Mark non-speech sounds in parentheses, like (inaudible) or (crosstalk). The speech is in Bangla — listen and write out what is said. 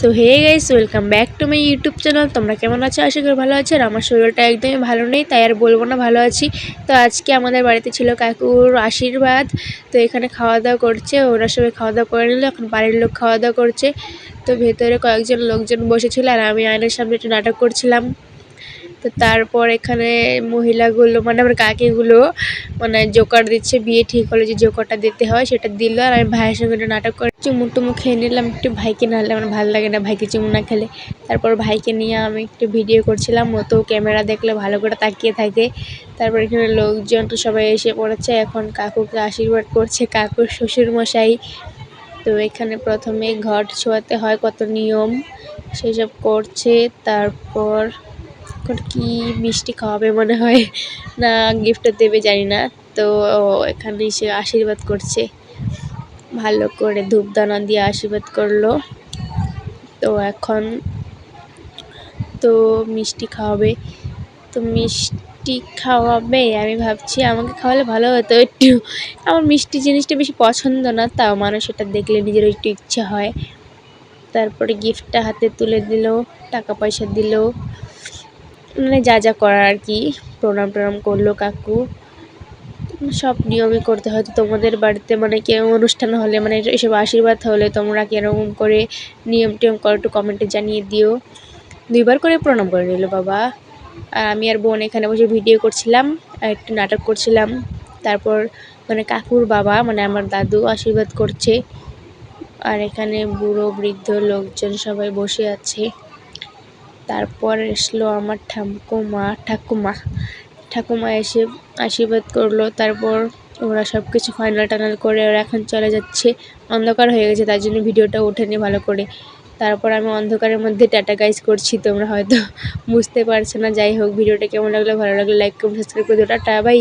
So hey guys welcome back to my YouTube channel তোমরা কেমন আছো? আশা করি ভালো আছো আর আমার শরীরটা একদমই ভালো নেই, তাই আর বলব না ভালো আছি। তো আজকে আমাদের বাড়িতে ছিল কাকুর আশীর্বাদ। তো এখানে খাওয়া দাওয়া করছে, ওরা সবাই খাওয়া দাওয়া করে নিল, এখন বাড়ির লোক খাওয়া দাওয়া করছে। তো ভেতরে কয়েকজন লোকজন বসেছিল আর আমি আয়নার সামনে একটু নাটক করছিলাম। তো তারপর এখানে মহিলাগুলো মানে আমার কাকিগুলো মানে জোকার দিচ্ছে, বিয়ে ঠিক হলে যে জোকারটা দিতে হয় সেটা দিল আর আমি ভাইয়ের সঙ্গে একটু নাটক করে। চুমু টুমু খেয়ে নিলাম, একটু ভাইকে না হলে আমার ভালো লাগে না ভাইকে চুমু না খেলে। তারপর ভাইকে নিয়ে আমি একটু ভিডিও করছিলাম, ও তো ক্যামেরা দেখলে ভালো করে তাকিয়ে থাকে। তারপর এখানে লোকজন তো সবাই এসে পড়েছে, এখন কাকুকে আশীর্বাদ করছে কাকুর শ্বশুর মশাই তো এখানে প্রথমে ঘট ছোঁয়াতে হয় কত নিয়ম, সেসব করছে, তারপর এখন কি মিষ্টি খাওয়াবে মনে হয়? না গিফট দেবে, জানি না। তো এখানে সে আশীর্বাদ করছে। ভালো করে ধূপদানা দিয়ে আশীর্বাদ করল। তো এখন তো মিষ্টি খাওয়াবে। তো মিষ্টি খাওয়াবে, আমি ভাবছি আমাকে খাওয়ালে ভালো হতো একটু। আমার মিষ্টি জিনিসটা বেশি পছন্দ না, তাও মানুষ এটা দেখলে নিজের একটু ইচ্ছা হয়। তারপরে গিফটটা হাতে তুলে দিল, টাকা পয়সা দিল। মানে যা যা করার আর কি, প্রণাম টনাম করল কাকু। সব নিয়মই করতে হয়তো তোমাদের বাড়িতে মানে কেউ অনুষ্ঠান হলে মানে এসব আশীর্বাদ হলে তোমরা কীরকম করে নিয়ম টিয়ম করো একটু কমেন্টে জানিয়ে দিও। দুইবার করে প্রণাম করে নিল বাবা। আর আমি আর বোন এখানে বসে ভিডিও করছিলাম, আর একটু নাটক করছিলাম। তারপর মানে কাকুর বাবা মানে আমার দাদু আশীর্বাদ করছে। আর এখানে বুড়ো, বৃদ্ধ লোকজন সবাই বসে আছে। তারপর এসলো আমার ঠাকুমা ঠাকুমা। ঠাকুমা এসে আশীর্বাদ করল, তারপর ওরা সব কিছু ফাইনাল টানাল করে ওরা এখন চলে যাচ্ছে। অন্ধকার হয়ে গেছে, তার জন্য ভিডিওটা ওঠেনি ভালো করে। তারপর আমি অন্ধকারের মধ্যে টাটা গাইজ করছি, তোমরা হয়তো (laughs) বুঝতে পারছ না। যাই হোক, ভিডিওটা কেমন লাগল, ভালো লাগল লাইক কমেন্ট সাবস্ক্রাইব করে দিও। Tata bye